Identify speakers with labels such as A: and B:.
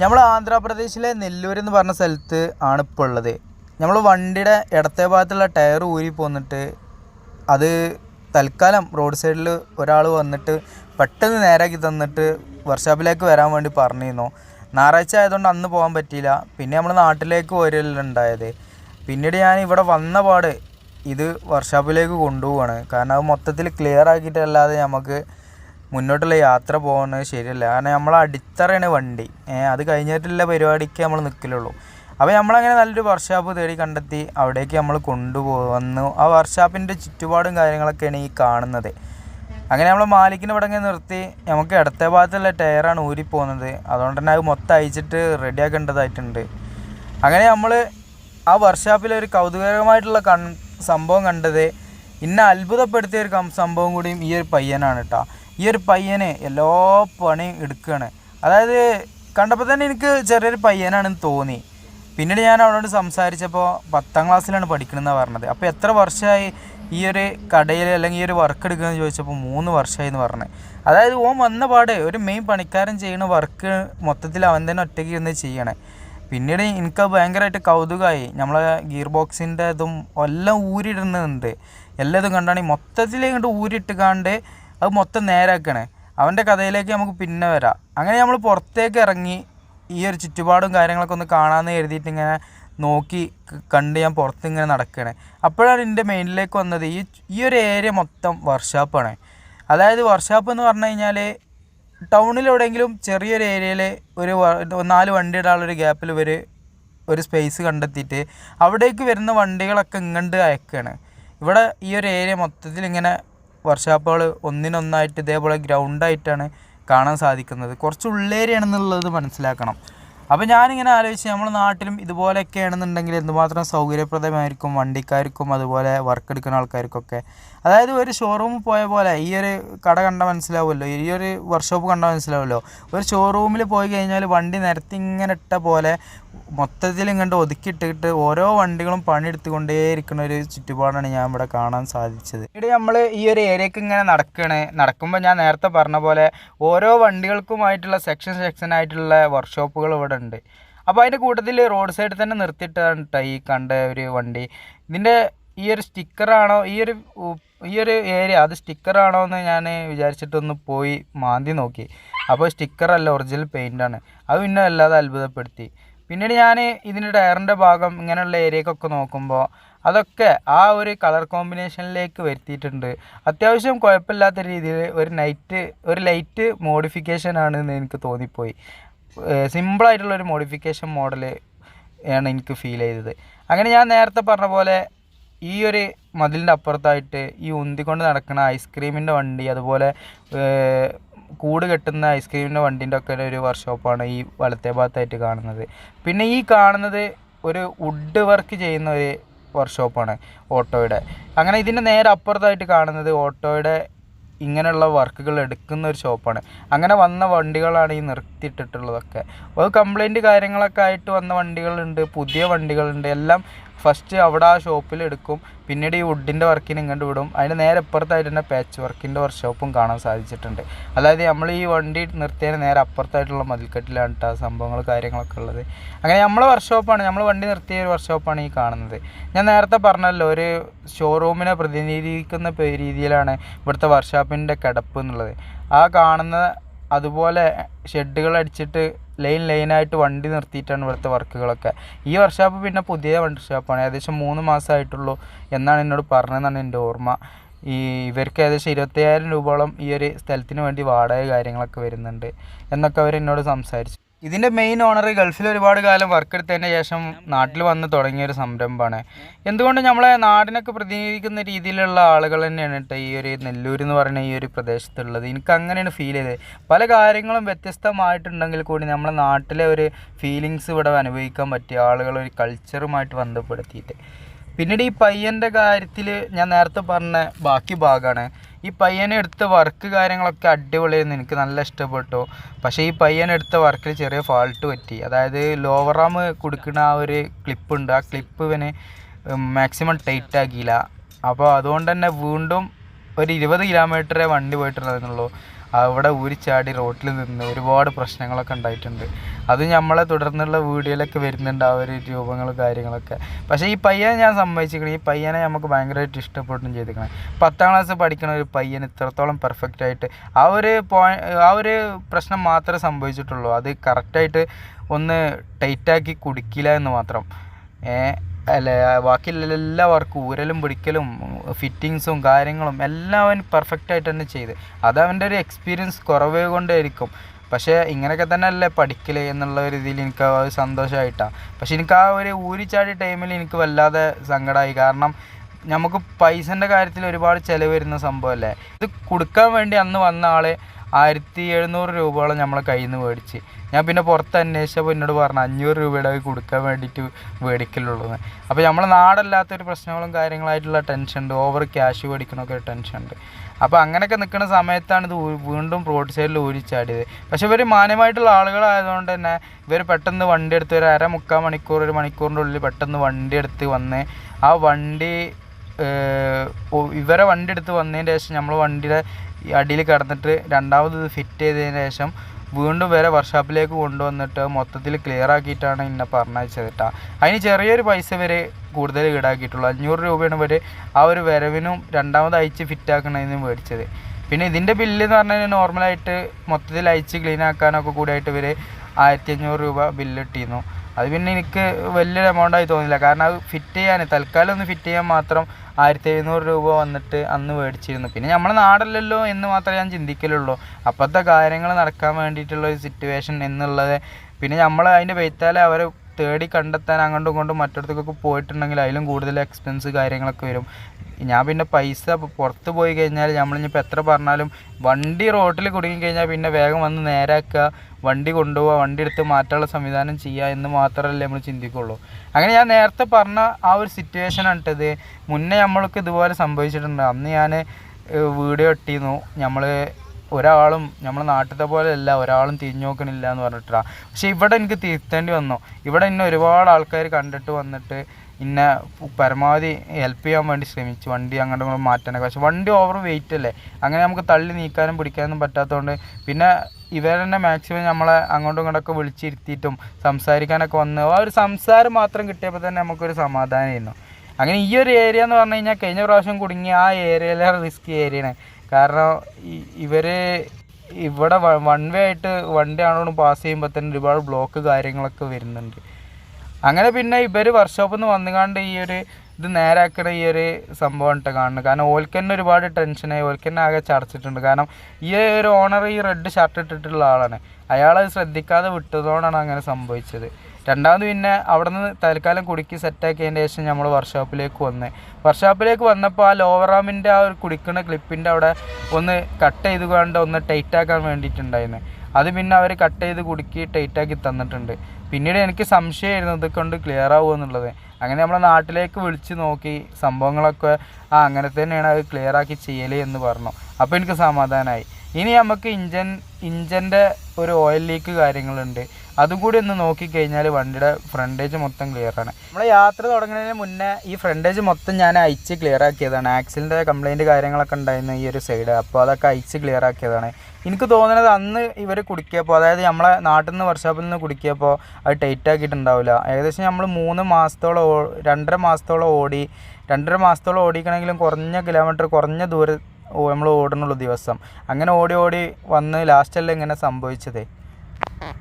A: നമ്മൾ ആന്ധ്രാപ്രദേശിലെ നെല്ലൂർ എന്ന് പറഞ്ഞ സ്ഥലത്ത് ആണ് ഇപ്പോൾ ഉള്ളത്. നമ്മൾ വണ്ടിയുടെ ഇടത്തെ ഭാഗത്തുള്ള ടയർ ഊരി പോന്നിട്ട് അത് തൽക്കാലം റോഡ് സൈഡിൽ ഒരാൾ വന്നിട്ട് പെട്ടെന്ന് നേരാക്കി തന്നിട്ട് വർക്ക്ഷോപ്പിലേക്ക് വരാൻ വേണ്ടി പറഞ്ഞിരുന്നു. ഞായറാഴ്ച ആയതുകൊണ്ട് അന്ന് പോകാൻ പറ്റിയില്ല. പിന്നെ നമ്മൾ നാട്ടിലേക്ക് വരലുണ്ടായത് പിന്നീട് ഞാൻ ഇവിടെ വന്ന പാട് ഇത് വർക്ക്ഷോപ്പിലേക്ക് കൊണ്ടുപോവാണ്. കാരണം അത് മൊത്തത്തിൽ ക്ലിയർ ആക്കിയിട്ടല്ലാതെ നമുക്ക് മുന്നോട്ടുള്ള യാത്ര പോകുന്നത് ശരിയല്ല. കാരണം നമ്മൾ അടിത്തറയാണ് വണ്ടി. അത് കഴിഞ്ഞിട്ടുള്ള പരിപാടിക്ക് നമ്മൾ നിൽക്കലുള്ളൂ. അപ്പോൾ നമ്മളങ്ങനെ നല്ലൊരു വർക്ക്ഷോപ്പ് തേടി കണ്ടെത്തി അവിടേക്ക് നമ്മൾ കൊണ്ടുപോകുന്നു ആ വർക്ക്ഷോപ്പിന്റെ ചുറ്റുപാടും കാര്യങ്ങളൊക്കെയാണ് ഈ കാണുന്നത്. അങ്ങനെ നമ്മൾ മാലിക്കിന് പടങ്ങി നിർത്തി. നമുക്ക് ഇടത്തെ ഭാഗത്തുള്ള ടയറാണ് ഊരിപ്പോകുന്നത്. അതുകൊണ്ട് തന്നെ അത് മൊത്തം അയച്ചിട്ട് റെഡിയാക്കേണ്ടതായിട്ടുണ്ട്. അങ്ങനെ നമ്മൾ ആ വർക്ക്ഷോപ്പിൽ ഒരു കൗതുകകരമായിട്ടുള്ള കൺ സംഭവം കണ്ടത് ഇന്നെ അത്ഭുതപ്പെടുത്തിയ ഒരു സംഭവം കൂടിയും ഈ ഒരു പയ്യനാണ് കേട്ടോ ഈ ഒരു പയ്യന് എല്ലാ പണിയും എടുക്കുകയാണ്. അതായത് കണ്ടപ്പോൾ തന്നെ എനിക്ക് ചെറിയൊരു പയ്യനാണെന്ന് തോന്നി. പിന്നീട് ഞാൻ അവനോട് സംസാരിച്ചപ്പോൾ പത്താം ക്ലാസ്സിലാണ് പഠിക്കണമെന്നാണ് പറഞ്ഞത്. അപ്പോൾ എത്ര വർഷമായി ഈ ഒരു കടയിൽ അല്ലെങ്കിൽ ഈ ഒരു വർക്ക് എടുക്കുകയെന്ന് ചോദിച്ചപ്പോൾ മൂന്ന് വർഷമായി എന്ന് പറഞ്ഞത് അതായത് ഓൻ വന്ന പാടെ ഒരു മെയിൻ പണിക്കാരൻ ചെയ്യുന്ന വർക്ക് മൊത്തത്തിൽ അവൻ തന്നെ ഒറ്റയ്ക്ക് ഇരുന്ന് ചെയ്യണേ. പിന്നീട് എനിക്ക് ഭയങ്കരമായിട്ട് കൗതുകമായി. നമ്മളെ ഗിയർ ബോക്സിന്റെ ഇതും എല്ലാം ഊരിടുന്നുണ്ട് എല്ലാം ഇതും കണ്ടാണെങ്കിൽ മൊത്തത്തിൽ ഇങ്ങോട്ട് ഊരിയിട്ടുകാണ്ട് അത് മൊത്തം നേരാക്കണേ. അവന്റെ കഥയിലേക്ക് നമുക്ക് പിന്നെ വരാം. അങ്ങനെ നമ്മൾ പുറത്തേക്ക് ഇറങ്ങി ഈ ഒരു ചുറ്റുപാടും കാര്യങ്ങളൊക്കെ ഒന്ന് കാണാമെന്ന് കരുതിയിട്ട് ഇങ്ങനെ നോക്കി കണ്ട് ഞാൻ പുറത്ത് ഇങ്ങനെ നടക്കണേ. അപ്പോഴാണ് എന്റെ മെയിനിലേക്ക് വന്നത്. ഈ ഈ ഒരു ഏരിയ മൊത്തം വർഷാപ്പാണ്. അതായത് വർഷാപ്പ് എന്ന് പറഞ്ഞു കഴിഞ്ഞാൽ ടൗണിൽ എവിടെയെങ്കിലും ചെറിയൊരു ഏരിയയിൽ ഒരു നാല് വണ്ടി ഇടാനുള്ളൊരു ഗ്യാപ്പിൽ ഇവർ ഒരു സ്പേസ് കണ്ടെത്തിയിട്ട് അവിടേക്ക് വരുന്ന വണ്ടികളൊക്കെ ഇങ്ങോട്ട് അയക്കുകയാണ് ഇവിടെ ഈ ഒരു ഏരിയ മൊത്തത്തിൽ ഇങ്ങനെ വർക്ക്ഷോപ്പുകൾ ഒന്നിനൊന്നായിട്ട് ഇതേപോലെ ഗ്രൗണ്ടായിട്ടാണ് കാണാൻ സാധിക്കുന്നത്. കുറച്ച് ഉള്ളേരിയാണെന്നുള്ളത് മനസ്സിലാക്കണം. അപ്പോൾ ഞാനിങ്ങനെ ആലോചിച്ച് നമ്മുടെ നാട്ടിലും ഇതുപോലെയൊക്കെ ആണെന്നുണ്ടെങ്കിൽ എന്തുമാത്രം സൗകര്യപ്രദമായിരിക്കും വണ്ടിക്കാർക്കും അതുപോലെ വർക്ക് എടുക്കുന്ന ആൾക്കാർക്കൊക്കെ? അതായത് ഒരു ഷോറൂമിൽ പോയ പോലെ ഈ ഒരു കട കണ്ട മനസ്സിലാവുമല്ലോ. ഈ ഒരു വർക്ക്ഷോപ്പ് കണ്ട മനസ്സിലാവുമല്ലോ. ഒരു ഷോറൂമിൽ പോയി കഴിഞ്ഞാൽ വണ്ടി നിരത്തി ഇങ്ങനെ ഇട്ട പോലെ മൊത്തത്തിൽ ഇങ്ങോട്ട് ഒതുക്കിയിട്ടിട്ട് ഓരോ വണ്ടികളും പണിയെടുത്തുകൊണ്ടേയിരിക്കുന്ന ഒരു ചുറ്റുപാടാണ് ഞാൻ ഇവിടെ കാണാൻ സാധിച്ചത്. ഇവിടെ നമ്മൾ ഈ ഒരു ഏരിയക്ക് ഇങ്ങനെ നടക്കുകയാണ് നടക്കുമ്പോൾ ഞാൻ നേരത്തെ പറഞ്ഞ പോലെ ഓരോ വണ്ടികൾക്കുമായിട്ടുള്ള സെക്ഷൻ സെക്ഷൻ ആയിട്ടുള്ള വർക്ക്ഷോപ്പുകൾ ഇവിടെ ഉണ്ട്. അപ്പോൾ അതിന്റെ കൂട്ടത്തിൽ റോഡ് സൈഡിൽ തന്നെ നിർത്തിയിട്ടാണ് കേട്ടോ ഈ കണ്ട ഒരു വണ്ടി. ഇതിന്റെ ഈ ഒരു സ്റ്റിക്കറാണോ ഈ ഒരു ഈ ഒരു ഏരിയ അത് സ്റ്റിക്കറാണോ എന്ന് ഞാൻ വിചാരിച്ചിട്ടൊന്ന് പോയി മാന്തി നോക്കി. അപ്പോൾ സ്റ്റിക്കറല്ല ഒറിജിനൽ പെയിന്റാണ് അത് പിന്നെ അല്ലാതെ അത്ഭുതപ്പെടുത്തി. പിന്നീട് ഞാൻ ഇതിന്റെ ടയറിന്റെ ഭാഗം ഇങ്ങനെയുള്ള ഏരിയക്കൊക്കെ നോക്കുമ്പോൾ അതൊക്കെ ആ ഒരു കളർ കോമ്പിനേഷനിലേക്ക് വരുത്തിയിട്ടുണ്ട്. അത്യാവശ്യം കുഴപ്പമില്ലാത്ത രീതിയിൽ ഒരു നൈറ്റ് ഒരു ലൈറ്റ് മോഡിഫിക്കേഷൻ എന്ന് എനിക്ക് തോന്നിപ്പോയി. സിമ്പിളായിട്ടുള്ള ഒരു മോഡിഫിക്കേഷൻ മോഡൽ ആണ് എനിക്ക് ഫീൽ ചെയ്തത്. അങ്ങനെ ഞാൻ നേരത്തെ പറഞ്ഞ പോലെ ഈ ഒരു മതിലിന്റെ അപ്പുറത്തായിട്ട് ഈ ഉന്തിക്കൊണ്ട് നടക്കുന്ന ഐസ്ക്രീമിന്റെ വണ്ടി അതുപോലെ കൂട് കെട്ടുന്ന ഐസ്ക്രീമിന്റെ വണ്ടീന്റെ ഒക്കെ ഒരു വർക്ക്ഷോപ്പാണ് ഈ വലത്തെ ഭാഗത്തായിട്ട് കാണുന്നത്. പിന്നെ ഈ കാണുന്നത് ഒരു വുഡ് വർക്ക് ചെയ്യുന്ന ഒരു വർക്ക്ഷോപ്പാണ് ഓട്ടോയുടെ. അങ്ങനെ ഇതിന്റെ നേരെ അപ്പുറത്തായിട്ട് കാണുന്നത് ഓട്ടോയുടെ ഇങ്ങനെയുള്ള വർക്കുകൾ എടുക്കുന്ന ഒരു ഷോപ്പാണ് അങ്ങനെ വന്ന വണ്ടികളാണ് ഈ നിർത്തിയിട്ടിട്ടുള്ളതൊക്കെ. അത് കംപ്ലൈന്റ് കാര്യങ്ങളൊക്കെ ആയിട്ട് വന്ന വണ്ടികളുണ്ട് പുതിയ വണ്ടികളുണ്ട് എല്ലാം ഫസ്റ്റ് അവിടെ ആ ഷോപ്പിൽ എടുക്കും. പിന്നീട് ഈ വുഡിന്റെ വർക്കിന് ഇങ്ങോട്ട് വിടും. അതിന് നേരെ അപ്പുറത്തായിട്ട് തന്നെ പാച്ച് വർക്കിന്റെ വർക്ക്ഷോപ്പും കാണാൻ സാധിച്ചിട്ടുണ്ട്. അതായത് നമ്മൾ ഈ വണ്ടി നിർത്തിയതിന് നേരെ അപ്പുറത്തായിട്ടുള്ള മതിൽക്കെട്ടിലാണ് കേട്ടോ സംഭവങ്ങൾ കാര്യങ്ങളൊക്കെ ഉള്ളത്. അങ്ങനെ നമ്മളെ വർക്ക്ഷോപ്പാണ് നമ്മൾ വണ്ടി നിർത്തിയ ഒരു വർക്ക്ഷോപ്പാണ് ഈ കാണുന്നത്. ഞാൻ നേരത്തെ പറഞ്ഞല്ലോ ഒരു ഷോറൂമിനെ പ്രതിനിധീകരിക്കുന്ന രീതിയിലാണ് ഇവിടുത്തെ വർക്ക്ഷോപ്പിന്റെ കിടപ്പ് എന്നുള്ളത്. ആ കാണുന്ന അതുപോലെ ഷെഡുകൾ അടിച്ചിട്ട് ലൈൻ ലൈനായിട്ട് വണ്ടി നിർത്തിയിട്ടാണ് ഇവിടുത്തെ വർക്കുകളൊക്കെ. ഈ വർക്ക്ഷോപ്പ് പിന്നെ പുതിയ വർക്ക്ഷോപ്പാണ് ഏകദേശം മൂന്ന് മാസമായിട്ടുള്ളൂ എന്നാണ് എന്നോട് പറഞ്ഞതെന്നാണ് എന്റെ ഓർമ്മ. ഈ ഇവർക്ക് ഏകദേശം ഇരുപത്തയ്യായിരം രൂപയോളം ഈ ഒരു സ്ഥലത്തിന് വേണ്ടി വാടക കാര്യങ്ങളൊക്കെ വരുന്നുണ്ട് എന്നൊക്കെ അവർ എന്നോട് സംസാരിച്ചു. ഇതിന്റെ മെയിൻ ഓണർ ഗൾഫിൽ ഒരുപാട് കാലം വർക്ക് എടുത്തതിന് ശേഷം നാട്ടിൽ വന്ന് തുടങ്ങിയ ഒരു സംരംഭമാണ്. എന്തുകൊണ്ട് നമ്മളെ നാടിനൊക്കെ പ്രതിനിധീകരിക്കുന്ന രീതിയിലുള്ള ആളുകൾ തന്നെയാണ് കേട്ടോ ഈ ഒരു നെല്ലൂർ എന്ന് പറയുന്ന ഈ ഒരു പ്രദേശത്തുള്ളത്. എനിക്ക് അങ്ങനെയാണ് ഫീൽ ചെയ്തത്. പല കാര്യങ്ങളും വ്യത്യസ്തമായിട്ടുണ്ടെങ്കിൽ കൂടി നമ്മളെ നാട്ടിലെ ഒരു ഫീലിങ്സ് ഇവിടെ അനുഭവിക്കാൻ പറ്റിയ ആളുകൾ ഒരു കൾച്ചറുമായിട്ട് ബന്ധപ്പെടുത്തിയിട്ട്. പിന്നീട് ഈ പയ്യന്റെ കാര്യത്തിൽ ഞാൻ നേരത്തെ പറഞ്ഞ ബാക്കി ഭാഗമാണ് ഈ പയ്യനെ എടുത്ത വർക്ക് കാര്യങ്ങളൊക്കെ അടിപൊളിയായിരുന്നു. എനിക്ക് നല്ല ഇഷ്ടപ്പെട്ടു. പക്ഷേ ഈ പയ്യനെടുത്ത വർക്കിൽ ചെറിയ ഫാൾട്ട് പറ്റി. അതായത് ലോവർ റാം കൊടുക്കുന്ന ആ ഒരു ക്ലിപ്പ് ഉണ്ട്. ആ ക്ലിപ്പ് ഇവന് മാക്സിമം ടൈറ്റ് ആക്കിയില്ല. അപ്പോൾ അതുകൊണ്ട് തന്നെ വീണ്ടും ഒരു ഇരുപത് കിലോമീറ്ററേ വണ്ടി പോയിട്ടുണ്ടായിരുന്നുള്ളൂ. അവിടെ ഊരിച്ചാടി റോട്ടിൽ നിന്ന് ഒരുപാട് പ്രശ്നങ്ങളൊക്കെ ഉണ്ടായിട്ടുണ്ട്. അത് നമ്മളെ തുടർന്നുള്ള വീഡിയോയിലൊക്കെ വരുന്നുണ്ട് ആ ഒരു രൂപങ്ങളും കാര്യങ്ങളൊക്കെ. പക്ഷേ ഈ പയ്യനെ ഞാൻ സമ്മതിച്ചിരിക്കണം. ഈ പയ്യനെ നമുക്ക് ഭയങ്കരമായിട്ട് ഇഷ്ടപ്പെട്ടും ചെയ്തിരിക്കണം. പത്താം ക്ലാസ് പഠിക്കണ ഒരു പയ്യൻ ഇത്രത്തോളം പെർഫെക്റ്റ് ആയിട്ട് ആ ഒരു പോയി ആ ഒരു പ്രശ്നം മാത്രമേ സംഭവിച്ചിട്ടുള്ളൂ. അത് കറക്റ്റായിട്ട് ഒന്ന് ടൈറ്റാക്കി കുടിക്കില്ല എന്ന് മാത്രം. ഏ അല്ല? ബാക്കിയുള്ള എല്ലാ വർക്കും ഊരലും പിടിക്കലും ഫിറ്റിങ്സും കാര്യങ്ങളും എല്ലാം അവൻ പെർഫെക്റ്റ് ആയിട്ട് തന്നെ ചെയ്ത്. അത് അവന്റെ ഒരു എക്സ്പീരിയൻസ് കുറവ് കൊണ്ടായിരിക്കും. പക്ഷേ ഇങ്ങനെയൊക്കെ തന്നെ അല്ലേ പഠിക്കൽ എന്നുള്ള രീതിയിൽ ഇതിൽ എനിക്ക് സന്തോഷമായിട്ടാണ് പക്ഷെ എനിക്ക് ആ ഒരു ഊരിച്ചാടി ടൈമിൽ എനിക്ക് വല്ലാതെ സങ്കടമായി കാരണം നമുക്ക് പൈസന്റെ കാര്യത്തിൽ ഒരുപാട് ചിലവ് വരുന്ന സംഭവമല്ലേ ഇത് കൊടുക്കാൻ വേണ്ടി അന്ന് വന്ന ആൾ ആയിരത്തി എഴുന്നൂറ് രൂപയോളം നമ്മളെ കയ്യിൽ നിന്ന് മേടിച്ച്. ഞാൻ പിന്നെ പുറത്ത് അന്വേഷിച്ചപ്പോൾ എന്നോട് പറഞ്ഞു അഞ്ഞൂറ് രൂപയുടെ കൊടുക്കാൻ വേണ്ടിയിട്ട് മേടിക്കലുള്ളൂ അപ്പോൾ നമ്മളെ നാടല്ലാത്തൊരു പ്രശ്നങ്ങളും കാര്യങ്ങളായിട്ടുള്ള ടെൻഷൻ ഉണ്ട് ഓവർ ക്യാഷ് മേടിക്കണമൊക്കെ ടെൻഷൻ ഉണ്ട് അപ്പോൾ അങ്ങനെയൊക്കെ നിൽക്കുന്ന സമയത്താണ് ഇത് വീണ്ടും റോഡ് സൈഡിൽ ഊരിച്ചാടിയത്. പക്ഷേ ഇവർ മാന്യമായിട്ടുള്ള ആളുകളായതുകൊണ്ട് തന്നെ ഇവർ പെട്ടെന്ന് വണ്ടി എടുത്ത് ഒരു അര മുക്കാൽ മണിക്കൂർ ഒരു മണിക്കൂറിന്റെ ഉള്ളിൽ പെട്ടെന്ന് വണ്ടി എടുത്ത് വന്ന് ആ വണ്ടി ഇവരെ വണ്ടി എടുത്ത് വന്നതിന് ശേഷം നമ്മൾ വണ്ടിയുടെ ഈ അടിയിൽ കിടന്നിട്ട് രണ്ടാമത് ഇത് ഫിറ്റ് ചെയ്തതിന് ശേഷം വീണ്ടും വരെ വർക്ക്ഷോപ്പിലേക്ക് കൊണ്ടുവന്നിട്ട് മൊത്തത്തിൽ ക്ലിയർ ആക്കിയിട്ടാണ് എന്നെ പറഞ്ഞയച്ചത് കേട്ടോ. അതിന് ചെറിയൊരു പൈസ വരെ കൂടുതൽ ഈടാക്കിയിട്ടുള്ളൂ. അഞ്ഞൂറ് രൂപയാണ് ഇവർ ആ ഒരു വരവിനും രണ്ടാമത് അയച്ച് ഫിറ്റ് ആക്കണതിനും മേടിച്ചത്. പിന്നെ ഇതിന്റെ ബില്ല് എന്ന് പറഞ്ഞാൽ നോർമലായിട്ട് മൊത്തത്തിൽ അയച്ച് ക്ലീൻ ആക്കാനൊക്കെ കൂടിയായിട്ട് ഇവർ ആയിരത്തി അഞ്ഞൂറ് രൂപ ബില്ല് ഇട്ടിരുന്നു. അത് പിന്നെ എനിക്ക് വലിയൊരു എമൗണ്ടായി തോന്നില്ല കാരണം അത് ഫിറ്റ് ചെയ്യാൻ തൽക്കാലം ഒന്ന് ഫിറ്റ് ചെയ്യാൻ മാത്രം ആയിരത്തി എഴുന്നൂറ് രൂപ വന്നിട്ട് അന്ന് മേടിച്ചിരുന്നു. പിന്നെ നമ്മളെ നാടല്ലല്ലോ എന്ന് മാത്രമേ ഞാൻ ചിന്തിക്കലുള്ളൂ. അപ്പോഴത്തെ കാര്യങ്ങൾ നടക്കാൻ വേണ്ടിയിട്ടുള്ള ഒരു സിറ്റുവേഷൻ എന്നുള്ളത്. പിന്നെ നമ്മൾ അതിന്റെ വെയ്ത്താലെ അവരെ തേടി കണ്ടെത്താൻ അങ്ങോട്ടും ഇങ്ങോട്ടും മറ്റിടത്തേക്കൊക്കെ പോയിട്ടുണ്ടെങ്കിൽ അതിലും കൂടുതൽ എക്സ്പെൻസ് കാര്യങ്ങളൊക്കെ വരും. ഞാൻ പിന്നെ പൈസ പുറത്ത് പോയി കഴിഞ്ഞാൽ നമ്മളിപ്പോൾ എത്ര പറഞ്ഞാലും വണ്ടി റോട്ടിൽ കുടുങ്ങി കഴിഞ്ഞാൽ പിന്നെ വേഗം വന്ന് നേരാക്കുക. വണ്ടി കൊണ്ടുപോവുക വണ്ടി എടുത്ത് മാറ്റാനുള്ള സംവിധാനം ചെയ്യുക എന്ന് മാത്രമല്ലേ നമ്മൾ ചിന്തിക്കുള്ളൂ. അങ്ങനെ ഞാൻ നേരത്തെ പറഞ്ഞ ആ ഒരു സിറ്റുവേഷൻ ആണിട്ടത് മുന്നേ നമ്മൾക്ക് ഇതുപോലെ സംഭവിച്ചിട്ടുണ്ട്. അന്ന് ഞാൻ വീഡിയോ ഇട്ടിരുന്നു. നമ്മൾ ഒരാളും നമ്മളെ നാട്ടിലത്തെ പോലെ അല്ല ഒരാളും തിരിഞ്ഞു നോക്കണില്ല എന്ന് പറഞ്ഞിട്ടാ. പക്ഷേ ഇവിടെ എനിക്ക് തിരുത്തേണ്ടി വന്നു. ഇവിടെ എന്നെ ഒരുപാട് ആൾക്കാർ കണ്ടിട്ട് വന്നിട്ട് ഇന്നെ പരമാവധി ഹെൽപ്പ് ചെയ്യാൻ വേണ്ടി ശ്രമിച്ചു. വണ്ടി അങ്ങോട്ട് ഇങ്ങോട്ടും മാറ്റാനൊക്കെ. പക്ഷെ വണ്ടി ഓവർ വെയിറ്റ് അല്ലേ? അങ്ങനെ നമുക്ക് തള്ളി നീക്കാനും പിടിക്കാനും പറ്റാത്തതുകൊണ്ട് പിന്നെ ഇവർ തന്നെ മാക്സിമം നമ്മളെ അങ്ങോട്ടും ഇങ്ങോട്ടൊക്കെ വിളിച്ചിരുത്തിയിട്ടും സംസാരിക്കാനൊക്കെ വന്ന് ആ ഒരു സംസാരം മാത്രം കിട്ടിയപ്പോൾ തന്നെ നമുക്കൊരു സമാധാനമായിരുന്നു. അങ്ങനെ ഈ ഒരു ഏരിയ എന്ന് പറഞ്ഞു കഴിഞ്ഞാൽ കഴിഞ്ഞ പ്രാവശ്യം കുടുങ്ങി ആ ഏരിയയിലെ റിസ്ക് ഏരിയയാണ് കാരണം ഇവർ ഇവിടെ വൺ വേ ആയിട്ട് വണ്ടി ആണോ പാസ് ചെയ്യുമ്പോൾ തന്നെ ഒരുപാട് ബ്ലോക്ക് കാര്യങ്ങളൊക്കെ വരുന്നുണ്ട്. അങ്ങനെ പിന്നെ ഇവർ വർക്ക്ഷോപ്പിൽ നിന്ന് വന്നുകാണ്ട് ഈ ഒരു ഇത് നേരാക്കണ ഈ ഒരു സംഭവം ഇട്ട് കാണുന്നത്. കാരണം ഓൽക്കന്നെ ഒരുപാട് ടെൻഷനായി ഓൽക്കന്നെ ആകെ ചടച്ചിട്ടുണ്ട്. കാരണം ഈ ഒരു ഓണർ ഈ റെഡ് ഷർട്ട് ഇട്ടിട്ടുള്ള ആളാണ്. അയാളത് ശ്രദ്ധിക്കാതെ വിട്ടതുകൊണ്ടാണ് അങ്ങനെ സംഭവിച്ചത്. രണ്ടാമത് പിന്നെ അവിടെ നിന്ന് തൽക്കാലം കുടുക്കി സെറ്റാക്കിയതിന്റെ ശേഷം നമ്മൾ വർക്ക്ഷോപ്പിലേക്ക് വന്ന്. വർക്ക്ഷോപ്പിലേക്ക് വന്നപ്പോൾ ആ ലോവർ ആമിന്റെ ആ ഒരു കുടിക്കുന്ന ക്ലിപ്പിന്റെ അവിടെ ഒന്ന് കട്ട് ചെയ്ത് കൊണ്ട് ഒന്ന് ടൈറ്റാക്കാൻ വേണ്ടിയിട്ടുണ്ടായിരുന്നു. അത് പിന്നെ അവർ കട്ട് ചെയ്ത് കുടുക്കി ടൈറ്റാക്കി തന്നിട്ടുണ്ട്. പിന്നീട് എനിക്ക് സംശയമായിരുന്നു ഇത് കൊണ്ട് ക്ലിയർ ആവുമോ എന്നുള്ളത്. അങ്ങനെ നമ്മളെ നാട്ടിലേക്ക് വിളിച്ച് നോക്കി സംഭവങ്ങളൊക്കെ ആ അങ്ങനെ തന്നെയാണ് അത് ക്ലിയർ ആക്കി ചെയ്യൽ എന്ന് പറഞ്ഞു. അപ്പോൾ എനിക്ക് സമാധാനമായി ഇനി നമുക്ക് ഇഞ്ചൻ ഇഞ്ചന്റെ ഒരു ഓയിൽ ലീക്ക് കാര്യങ്ങളുണ്ട്. അതും കൂടി ഒന്ന് നോക്കിക്കഴിഞ്ഞാൽ വണ്ടിയുടെ ഫ്രണ്ടേജ് മൊത്തം ക്ലിയർ ആണ്. നമ്മൾ യാത്ര തുടങ്ങുന്നതിന് മുന്നേ ഈ ഫ്രണ്ടേജ് മൊത്തം ഞാൻ അയച്ച് ക്ലിയർ ആക്കിയതാണ്. ആക്സിലിന്റെ കംപ്ലൈന്റ് കാര്യങ്ങളൊക്കെ ഉണ്ടായിരുന്നു ഈ ഒരു സൈഡ് അപ്പോൾ അതൊക്കെ അയച്ച് ക്ലിയർ ആക്കിയതാണ്. എനിക്ക് തോന്നുന്നത് അന്ന് ഇവർ കുടിക്കിയപ്പോൾ അതായത് നമ്മളെ നാട്ടിൽ നിന്ന് വർക്ക്ഷോപ്പിൽ നിന്ന് കുടിക്കിയപ്പോൾ അത് ടൈറ്റ് ആക്കിയിട്ടുണ്ടാവില്ല. ഏകദേശം നമ്മൾ മൂന്ന് മാസത്തോളം ഓ- രണ്ടര മാസത്തോളം ഓടി രണ്ടര മാസത്തോളം ഓടിക്കണമെങ്കിലും കുറഞ്ഞ കിലോമീറ്റർ കുറഞ്ഞ ദൂരം നമ്മൾ ഓടണുള്ളൂ ദിവസം. അങ്ങനെ ഓടി ഓടി വന്ന് ലാസ്റ്റല്ല ഇങ്ങനെ സംഭവിച്ചത്.